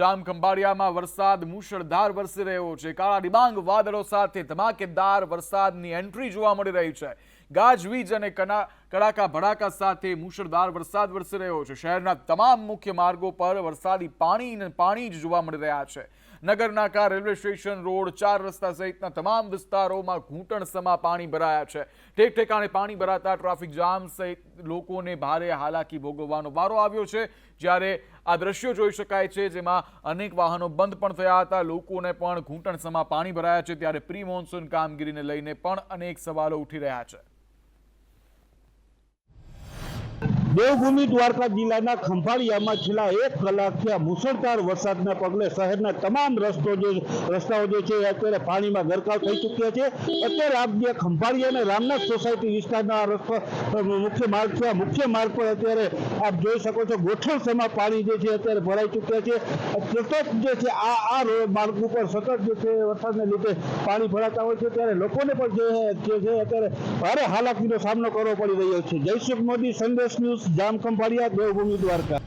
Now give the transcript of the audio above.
જામ ખંભાળિયામાં વરસાદ મુશળધાર વરસી રહ્યો છે. કાળા ડિબાંગ વાદળો સાથે ધમાકેદાર વરસાદની એન્ટ્રી જોવા મળી રહી છે. ગાજવીજ અને કના કડાકા ભડાકા સાથે મુશળધાર વરસાદ વરસી રહ્યો છે. શહેરના તમામ મુખ્ય માર્ગો પર વરસાદી પાણી પાણી જ જોવા મળી રહ્યા છે. નગરનાકા રેલવે સ્ટેશન, રોડ, ચાર રસ્તા સહિતના તમામ વિસ્તારોમાં ઘૂંટણસમા પાણી ભરાયા છે. ઠેક ઠેકાણે પાણી ભરાતા ટ્રાફિક જામ સહિત લોકોને ભારે હાલાકી ભોગવવાનો વારો આવ્યો છે. જ્યારે આ દ્રશ્યો જોઈ શકાય છે જેમાં અનેક વાહનો બંધ પણ થયા હતા. લોકોને પણ ઘૂંટણસમા પાણી ભરાયા છે. ત્યારે પ્રી મોન્સૂન કામગીરીને લઈને પણ અનેક સવાલો ઉઠી રહ્યા છે. દેવભૂમિ દ્વારકા જિલ્લાના ખંભાળિયામાં છેલ્લા એક કલાકથી આ મુસળધાર વરસાદના પગલે શહેરના તમામ રસ્તો જે રસ્તાઓ જે છે એ અત્યારે પાણીમાં ગરકાવ થઈ ચૂક્યા છે. અત્યારે આપ જે ખંભાળિયા અને રામનાથ સોસાયટી વિસ્તારના આ રસ્તો મુખ્ય માર્ગ છે. આ મુખ્ય માર્ગ પર અત્યારે આપ જોઈ શકો છો ગોઠણસમાં પાણી જે છે અત્યારે ભરાઈ ચૂક્યા છે. સતત જે છે આ આ માર્ગ ઉપર સતત જે છે વરસાદને લીધે પાણી ભરાતા હોય છે. ત્યારે લોકોને પણ જે છે અત્યારે ભારે હાલાકીનો સામનો કરવો પડી રહ્યો છે. જયસુખ મોદી, સંદેશ ન્યૂઝ જામ ખંભાળિયા દેવભૂમિ દ્વારકા